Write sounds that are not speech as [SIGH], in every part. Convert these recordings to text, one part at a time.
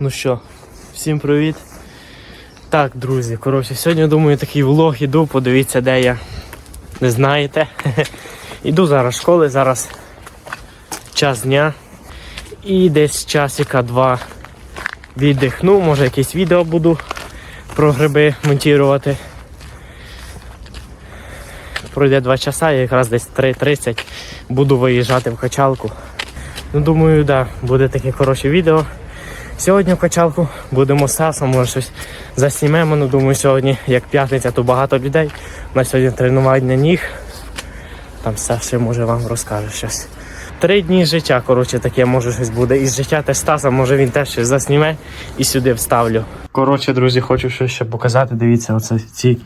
Ну що, всім привіт. Так, друзі, коротше, сьогодні думаю такий влог іду, подивіться, де я. Не знаєте. [LAUGHS] Іду зараз з школи, зараз час дня. І десь часика два віддихну, може якесь відео буду про гриби монтувати. Пройде два часа, я якраз десь 3.30 буду виїжджати в качалку. Ну, думаю, да, буде таке хороше відео. Сьогодні в качалку будемо з Сасом, може щось заснімемо. Ну, думаю, сьогодні, як п'ятниця, то багато людей. На сьогодні тренування ніг. Там Саша може вам розкаже щось. Три дні життя, коротше, таке може щось буде. Із життя теж Стаса, може він теж щось засніме і сюди вставлю. Коротше, друзі, хочу щось ще показати. Дивіться, оце ці,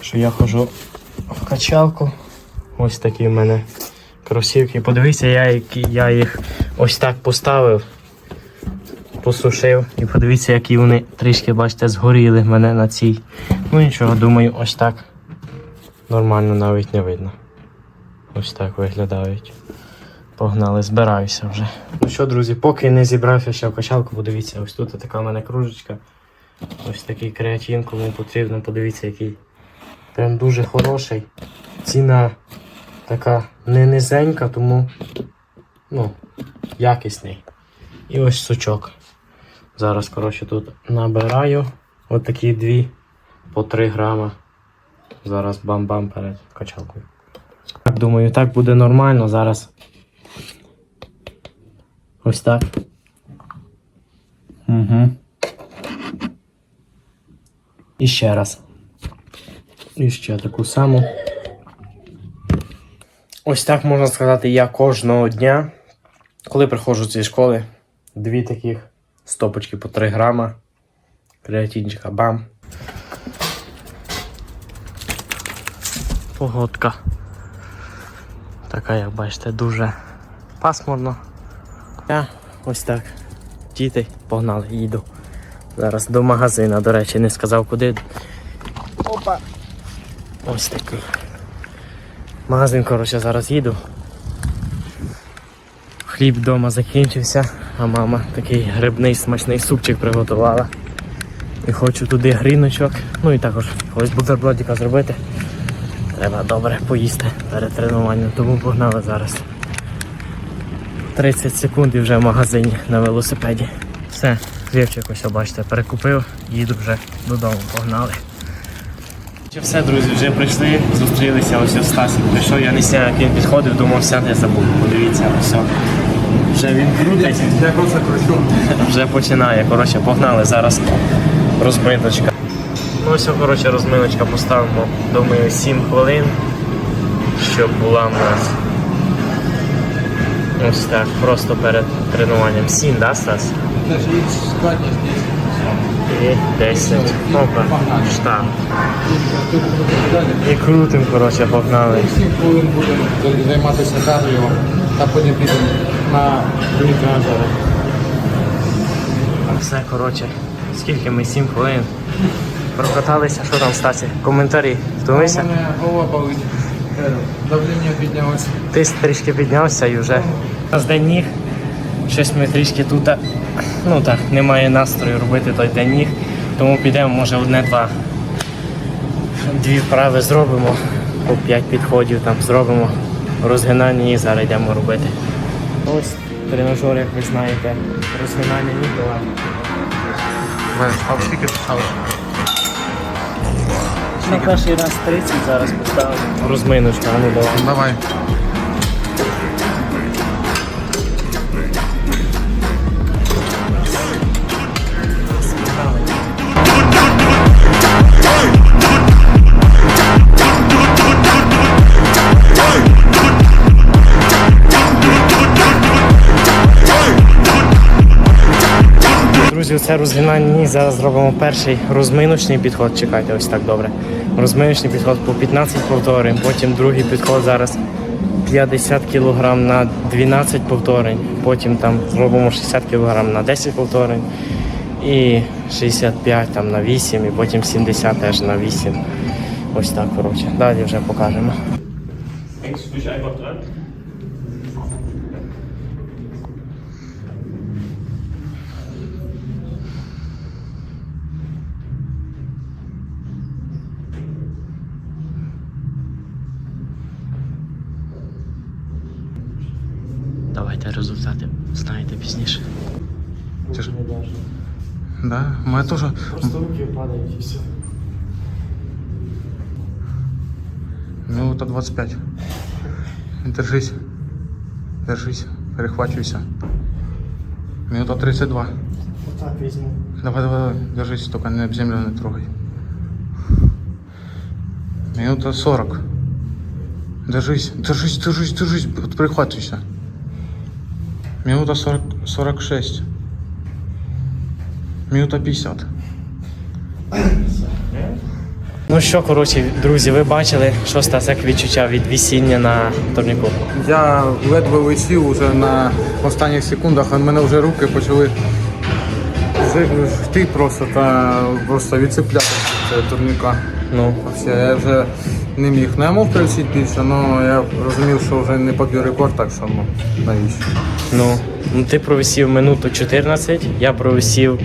що я ходжу в качалку. Ось такі в мене кросівки. Подивіться, я, я їх ось так поставив посушив. І подивіться, які вони трішки, бачите, згоріли мене на цій. Ну нічого, думаю, ось так. Нормально навіть не видно. Ось так виглядають. Погнали, збираюся вже. Ну що, друзі, поки не зібрався ще в качалку, подивіться, ось тут така в мене кружечка. Ось такий креатин, кому потрібно, подивіться, який. Прям дуже хороший. Ціна така не низенька, тому ну, якісний. І ось сучок. Зараз, коротше, тут набираю отакі дві по 3 грама. Зараз бам-бам перед качалкою. Так, думаю, так буде нормально. Зараз. Ось так. Угу. І ще раз. І ще таку саму. Ось так можна сказати, я кожного дня, коли приходжу зі школи, дві таких стопочки по 3 грама. Креатинчика бам. Погодка. Така, як бачите, дуже пасмурно. Я ось так. Діти, погнали, їду. Зараз до магазина, до речі, не сказав куди. Опа! Ось такий. Магазин, коротше, зараз їду. Хліб вдома закінчився, а мама такий грибний смачний супчик приготувала. І хочу туди гріночок. Ну і також колись бутербродика зробити. Треба добре поїсти перед тренуванням, тому погнали зараз. 30 секунд і вже в магазині на велосипеді. Все, хлібчик ось бачите, перекупив, їду вже додому, погнали. Все, друзі, вже прийшли, зустрілися, ось Стасик прийшов, я не знаю, як він підходив, думав, сяде, забув. Подивіться, все. Вже він крутить. Вже починає. Коротше, погнали зараз розминочка. Ну ось, коротше, розминочка поставимо, думаю, 7 хвилин, щоб була в нас. Ось так, просто перед тренуванням. 7, да, Стас? І складність є. І 10. Опа, далі. І крутим, коротше, погнали. 7 хвилин будемо займатися кардіо, та потім підемо на другі тренажери. Все, коротше, скільки ми 7 хвилин. Прокаталися, що там Стасі? Коментарі. У мене голова болить. Е, Давлення піднялося. Ти трішки піднявся і вже з день ніг. Щось ми трішки тут, ну так, немає настрою робити той день ніг. Тому підемо, може, одне-два. Дві вправи зробимо, по 5 підходів там зробимо. Розгинання і зараз йдемо робити. Ось тренажер, як ви знаєте, давай. А скільки писали? На перший раз 30, зараз поставимо. Розминочка, а ну давай. Давай. Друзі, це розгинання. Зараз зробимо перший розминочний підход. Чекайте, ось так добре. Розминочний підход по 15 повторень, потім другий підход зараз 50 кг на 12 повторень, потім там зробимо 60 кг на 10 повторень і 65 там на 8, і потім 70 теж на 8. Ось так, коротше. Далі вже покажемо. Та Мене теж. Просто руки падають і все. Минута 25. Держись. Держись. Перехвачуйся. Минута 32. Отак візьму. Давай, давай, давай. Держись, только не об землю не трогай. Минута 40. Держись, держись, держись, держись. Вот Прихватывайся. Минута 40, 46. Минута 50. Ну що, коротше, друзі, ви бачили, що сталося відчуття від весіння на турніку. Я ледве висів уже на останніх секундах, а в мене вже руки почали йти просто та просто відцеплятися від турніка. Ну, Все, я вже не міг. Ну я мог прилетіти більше, але я розумів, що вже не поб'ю рекорд, так що ну, навіщо. ну, ну ти провисів минуту 14, я провисів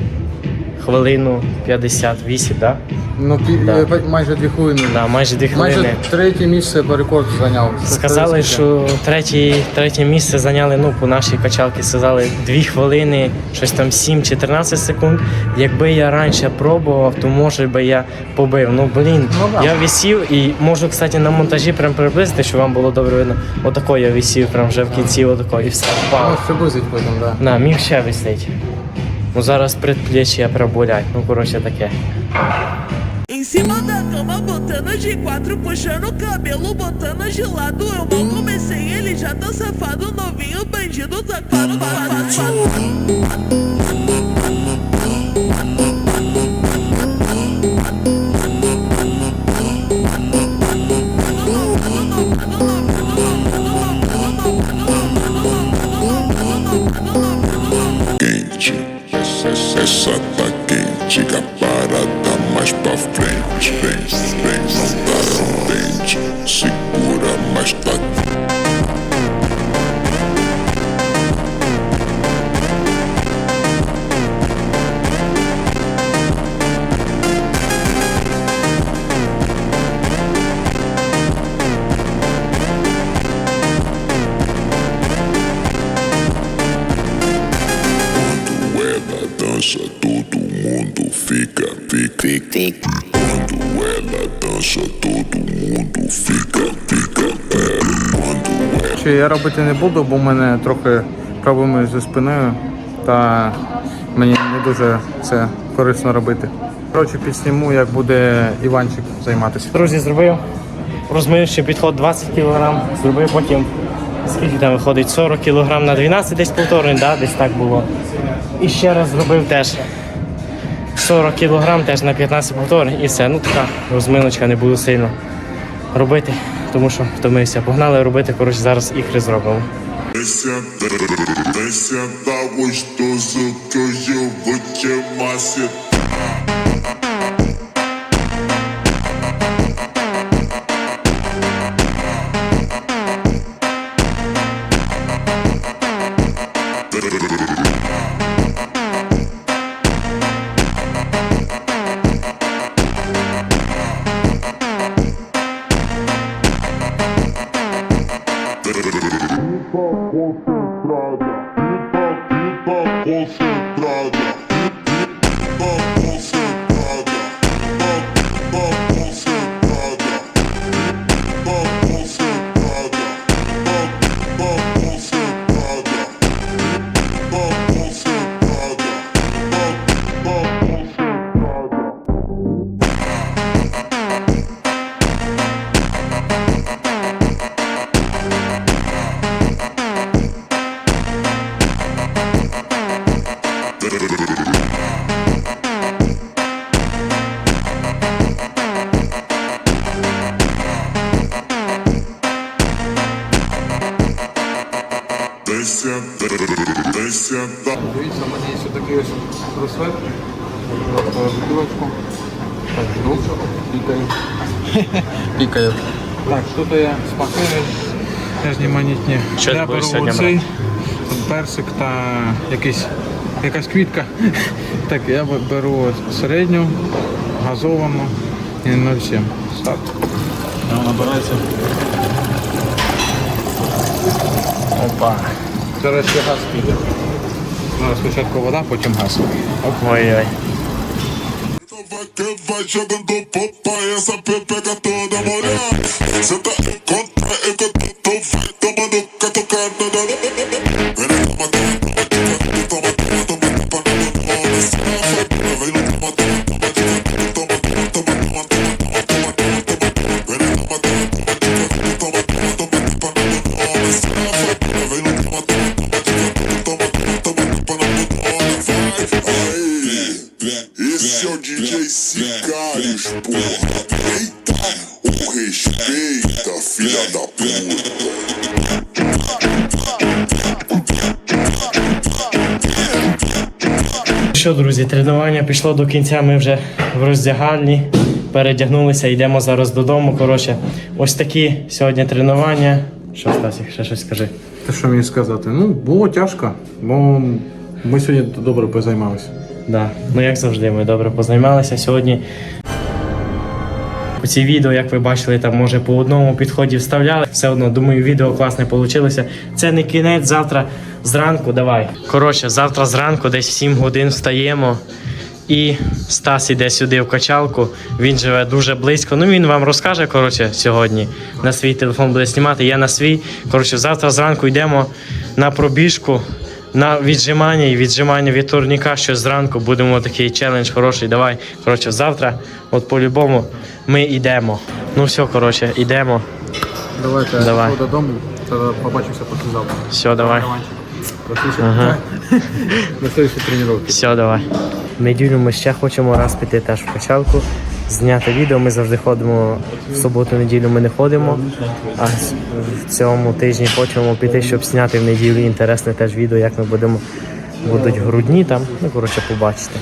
хвилину 58, да? Ну, пі- Да. майже дві хвилини. Да, майже дві хвилини. Майже третє місце по рекорду зайняв. Сказали, що третє, третє місце зайняли ну, по нашій качалці, сказали 2 хвилини, щось там 7-14 секунд. Якби я раніше пробував, то може би я побив. Ну блін, Ну, да. я висів і можу, кстати, на монтажі прям приблизити, щоб вам було добре видно. Отако я висів, прям вже в кінці, отако, і все. Ну, Впав. приблизить потім, так. Да. На, міг ще висить. Ну зараз предплечья проболять. Ну, коротше таке. Em cima da cama, botando de quatro, puxando o cabelo, botando de lado. Eu mal comecei, ele já tá safado, novinho, bandido, safado, safado. quente. Я робити не буду, бо в мене трохи проблеми зі спиною, та мені не дуже це корисно робити. Коротше, підсніму, як буде Іванчик займатися. Друзі, зробив розминочний підход 20 кг, зробив потім, скільки там виходить, 40 кг на 12, десь повторний, да? десь так було. І ще раз зробив теж 40 кг теж на 15 повторень і все. Ну така розминочка не буду сильно робити, тому що втомився. Погнали робити, коротше, зараз ікри зробимо. Vem sentar, vem sentar gostoso que hoje тут є смаки різноманітні. Я беру оцей персик та якийсь, якась квітка. [LAUGHS] Так, я беру середню, газовану і 0,7. Старт. Вона набирається. Опа. Зараз ще газ піде. Зараз спочатку вода, потім газ. Ой-ой. Que vai jogando popa, essa pepeca toda molhada. Senta em conta, tu, tu vai tomando catucada. Що, друзі, тренування пішло до кінця. Ми вже в роздягальні, передягнулися, йдемо зараз додому. Коротше, ось такі сьогодні тренування. Що, Стасік, ще щось скажи. Та що мені сказати? Ну, було тяжко, бо ми сьогодні добре позаймалися. Да. Ну як завжди, ми добре позаймалися сьогодні. У ці відео, як ви бачили, там може по одному підході вставляли. Все одно, думаю, відео класне вийшло. Це не кінець, завтра зранку давай. Коротше, завтра зранку десь в 7 годин встаємо. І Стас іде сюди в качалку. Він живе дуже близько. Ну він вам розкаже коротше, сьогодні. На свій телефон буде знімати. Я на свій. Коротше, завтра зранку йдемо на пробіжку, на віджимання і віджимання від турніка. Що зранку будемо такий челендж хороший. Давай. Коротше, завтра, от по-любому, ми йдемо. Ну все, коротше, йдемо. Давайте Давай. додому, побачимося послезавтра. Все, давай. Ага. На следующей тренировке. Все, давай. [LAUGHS] Неділю ми ще хочемо раз піти теж в качалку, зняти відео. Ми завжди ходимо в суботу-неділю. Ми не ходимо. А в цьому тижні хочемо піти, щоб зняти в неділю інтересне теж відео, як ми будемо будуть грудні там. Ну коротше, побачите.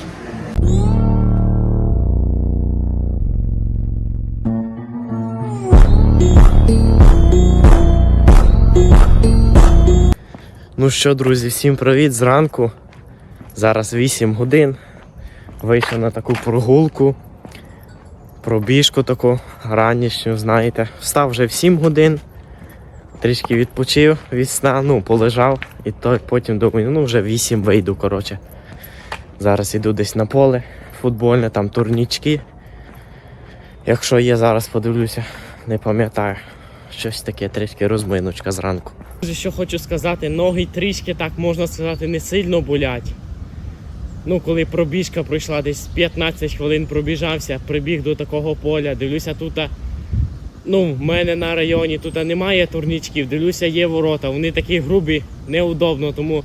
Ну що, друзі, всім привіт зранку. Зараз 8 годин. Вийшов на таку прогулку, пробіжку таку ранішню, знаєте. Встав вже в 7 годин, трішки відпочив від сна, ну, полежав, і то потім думаю, ну вже 8 вийду, коротше. Зараз іду десь на поле футбольне, там турнічки. Якщо є, зараз подивлюся, не пам'ятаю. Щось таке трішки розминочка зранку. Що хочу сказати, ноги трішки, так можна сказати, не сильно болять. Ну, коли пробіжка пройшла десь 15 хвилин пробіжався, прибіг до такого поля, дивлюся тут. Ну, в мене на районі тут немає турнічків, дивлюся, є ворота. Вони такі грубі, неудобно, тому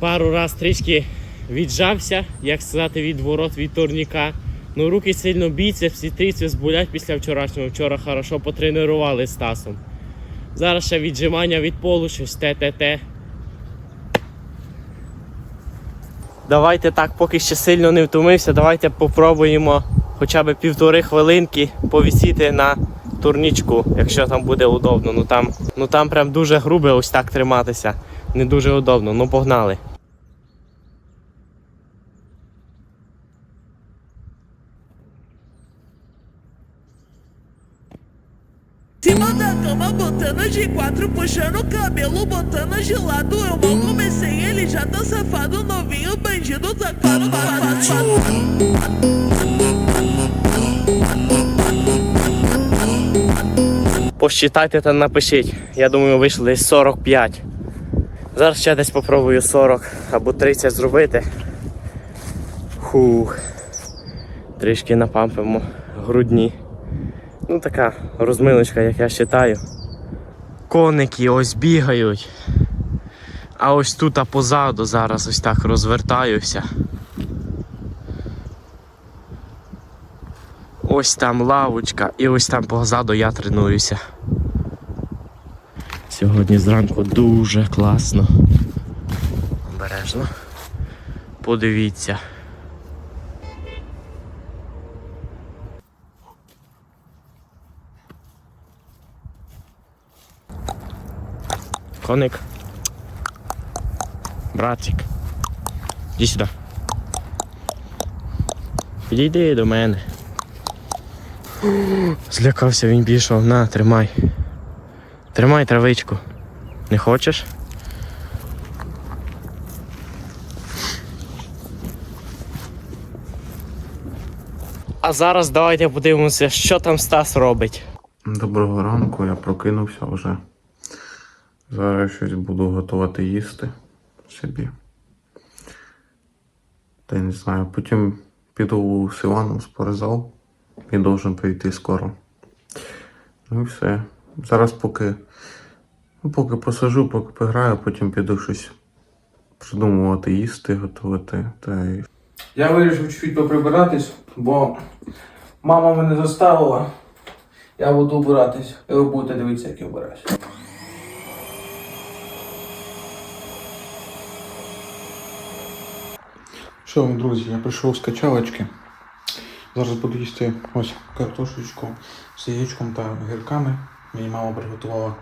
пару раз трішки віджався, як сказати, від ворот від турніка. Ну, руки сильно біцепс і трицепс болять після вчорашнього. Вчора хорошо потренували з Стасом. Зараз ще віджимання від полу, щось ТТТ. Давайте так, поки ще сильно не втомився, давайте попробуємо хоча б півтори хвилинки повісіти на турнічку, якщо там буде удобно. Ну там, ну там прям дуже грубе ось так триматися. Не дуже удобно. Ну погнали. Cima da cama, botando de quatro, puxando o cabelo, botando de lado. Eu mal comecei, ele já tá safado, novinho, bandido, safado. Посчитайте та напишіть. Я думаю, вийшло десь 45. Зараз ще десь попробую 40 або 30 зробити. Хух. Трішки напампимо грудні. Ну така розминочка, як я вважаю. Коники ось бігають. А ось тут а позаду зараз ось так розвертаюся. Ось там лавочка і ось там позаду я тренуюся. Сьогодні зранку дуже класно. Обережно. Подивіться. Коник. Братик. Іди сюди. Підійди до мене. Злякався він пішов. На, тримай. Тримай травичку. Не хочеш? А зараз давайте подивимося, що там Стас робить. Доброго ранку, я прокинувся вже. Зараз щось буду готувати їсти собі. Та й не знаю, потім піду з Іваном в спортзал. Він должен прийти скоро. Ну і все. Зараз поки, ну, поки посажу, поки пограю, потім піду щось придумувати, їсти, готувати. Та й Я вирішив чуть поприбиратись, бо мама мене заставила. Я буду убиратись, і ви будете дивитися, як я вбираюсь. Що, друзі, я прийшов з качалочки. Зараз буду їсти ось картошечку з яєчком та гірками. Мені мама приготувала.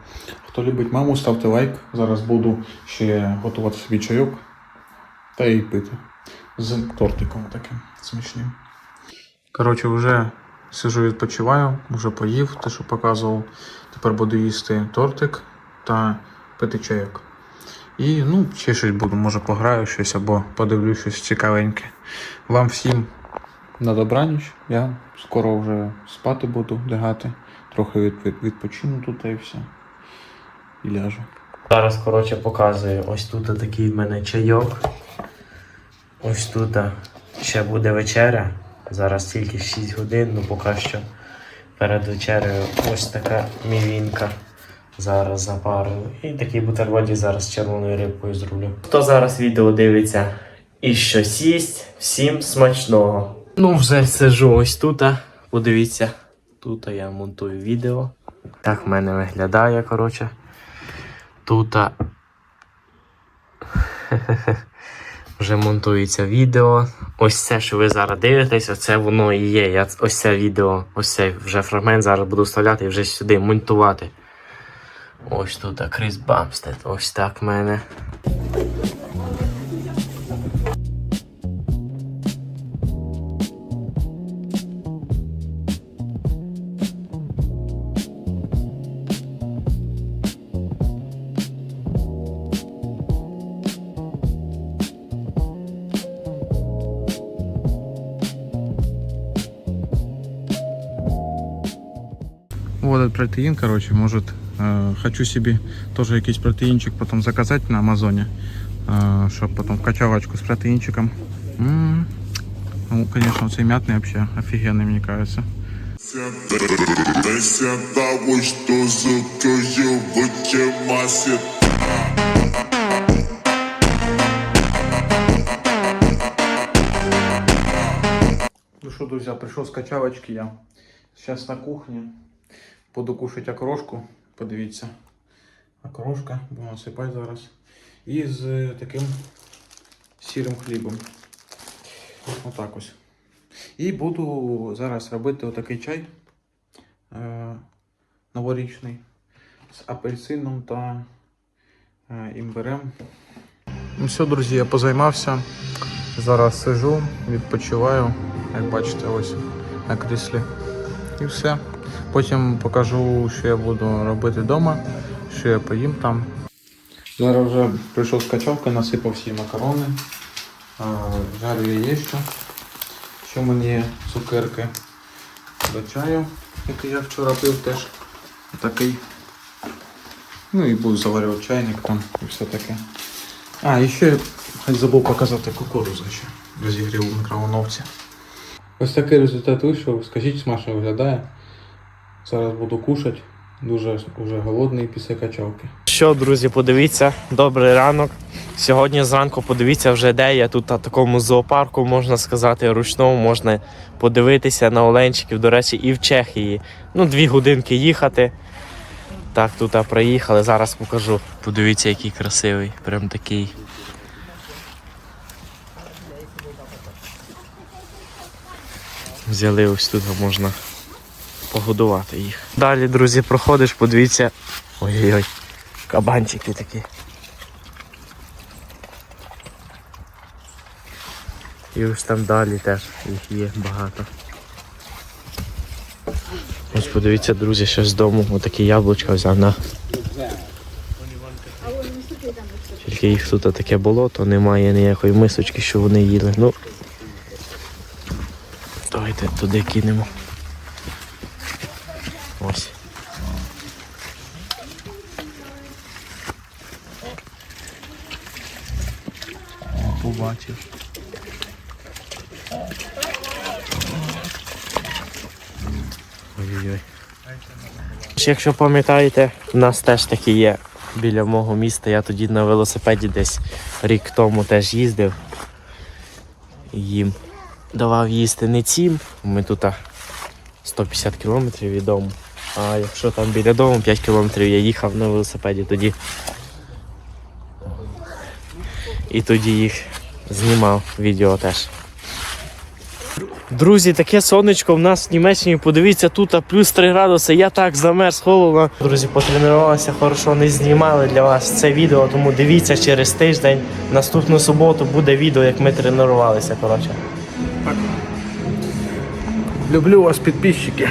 Хто любить маму, ставте лайк. Зараз буду ще готувати собі чайок та і пити. З тортиком таким смачним. Коротше, вже сижу відпочиваю, вже поїв те, що показував. Тепер буду їсти тортик та пити чайок. І ну, ще щось буду, може пограю щось або подивлюсь щось цікавеньке. Вам всім на добраніч. Я скоро вже спати буду лягати. Трохи від, відпочину тут і все. І ляжу. Зараз, коротше, показую. Ось тут такий в мене чайок. Ось тут ще буде вечеря. Зараз тільки 6 годин, ну поки що перед вечерею ось така мівінка. Зараз запарую. І такий бутербродик зараз червоною рибкою зроблю. Хто зараз відео дивиться і що сість, всім смачного. Ну, вже сижу ось тут. Подивіться, тут я монтую відео. Так в мене виглядає, коротше. Тут [LAUGHS] вже монтується відео. Ось це, що ви зараз дивитесь, оце воно і є. Я ось це відео, ось цей вже фрагмент зараз буду вставляти і вже сюди монтувати. Ось тут Крис Бамстед. Ось так в мене. Протеин, короче, может, э, хочу себе тоже якийсь протеинчик потом заказать на Амазоне, э, чтобы потом в качалочку с протеинчиком. М, Ну, конечно, цей мятный вообще офигенный, мне кажется. Ну что, друзья, пришел с качалочки я. Сейчас на кухне. Буду кушать окрошку. Подивіться. Окрошка, будемо насипати зараз. І з е, таким сірим хлібом. Отак ось. І буду зараз робити отакий чай е, новорічний з апельсином та е, імбирем. Ну все, друзі, я позаймався. Зараз сижу, відпочиваю, як бачите, ось на кріслі. І все. Потім покажу, що я буду робити вдома, що я поїм там. Зараз вже прийшов з качалки, насипав всі макарони, жарю яєчко. Ще в мене є цукерки до чаю, який я вчора пив теж. Такий. Ну і буду заварювати чайник там і все таке. А, і ще забув показати кукурудзу ще. Розігрів у мікроволновці. Ось такий результат вийшов. Скажіть, смачно виглядає. Зараз буду кушати. Дуже вже голодний після качалки. Що, друзі, подивіться, добрий ранок. Сьогодні зранку подивіться вже де я тут на такому зоопарку, можна сказати, ручному можна подивитися на оленчиків, до речі, і в Чехії. Ну, дві годинки їхати. Так, тут приїхали, зараз покажу. Подивіться, який красивий, прям такий. Взяли ось тут можна погодувати їх. Далі, друзі, проходиш, подивіться. Ой-ой-ой, кабанчики такі. І ось там далі теж їх є багато. Ось подивіться, друзі, ще з дому отакі яблучка взяв на. Тільки їх тут таке болото, немає ніякої мисочки, що вони їли. Ну. Давайте туди кинемо. Ось. Побачив. Ой-ой-ой. Якщо пам'ятаєте, в нас теж такі є біля мого міста. Я тоді на велосипеді десь рік тому теж їздив. Їм давав їсти не цім. Ми тут 150 кілометрів від дому. А якщо там біля дому 5 кілометрів я їхав на велосипеді тоді. І тоді їх знімав відео теж. Друзі, таке сонечко в нас в Німеччині. Подивіться, тут плюс 3 градуси. Я так замерз холодно. Друзі, потренувалися хорошо, не знімали для вас це відео, тому дивіться через тиждень. Наступну суботу буде відео, як ми тренувалися. Коротше. Люблю вас, підписчики.